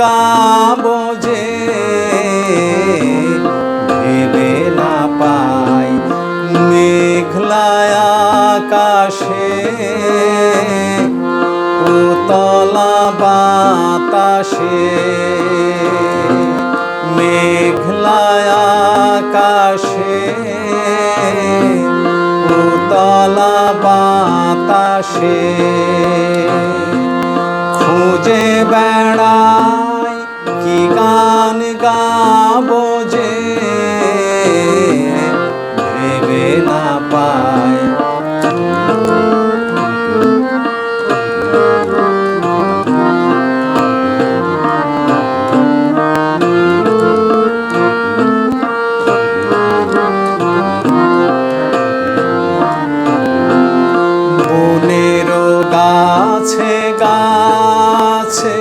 লাগাবো যে ভেবে না পাই। মেঘলায় আকাশে উতলা বাতাসে মেঘলায় আকাশে উতলা বাতাসে খুঁজে বেড়া যে ভেবে না পায়। গাছে গাছে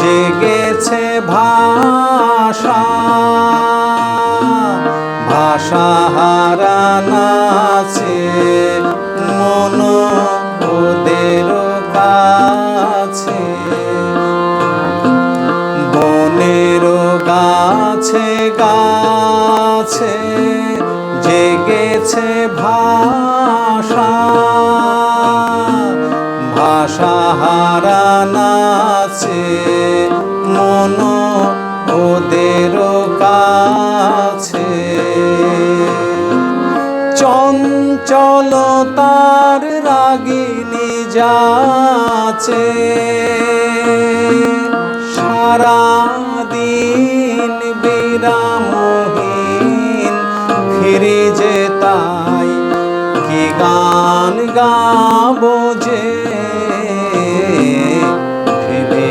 জেগেছে ভাষা ভাষা হারা নাচে মন ওদের কাছে। বনের গাছে গাছে জেগেছে ভাষা। ভাষা হারা নাচে চঞ্চলতার রাগিনী যাচে সারা দিন বিরামহীন ফিরে যে তাই কি গান গাবো যে? ভেবে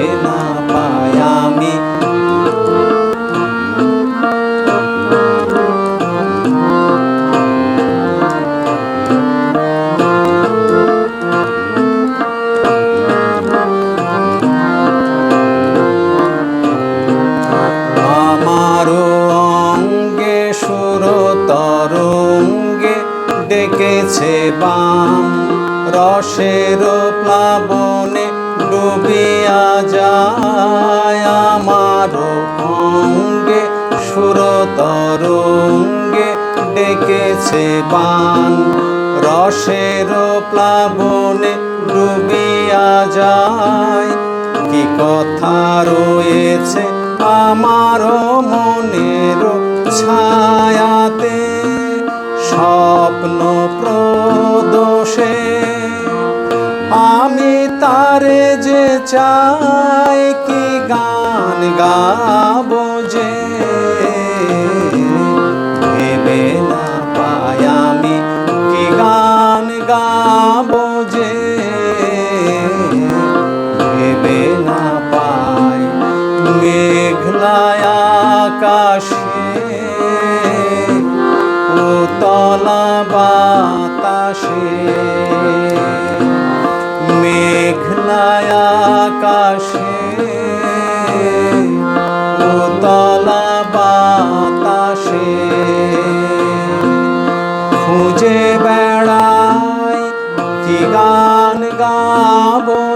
ডেকেছে বাম। রসের প্লাবনে ডুবিয়া যায় আমারও অঙ্গে সুর তরঙ্গে ডেকেছে বান। রসের প্লাবনে ডুবিয়া যায়। কি কথা রয়েছে আমারও মনের ছায়াতে? স্বপ্ন প্রদোষে, আমি তারে যে চাই কি গান গাবো যে? পাই আমি গান না পাই মেঘলায় আকাশে উতলা বাতাসে মেঘলায় আকাশে উতলা বাতাসে। খুঁজে বেড়াই কি গান গাবো?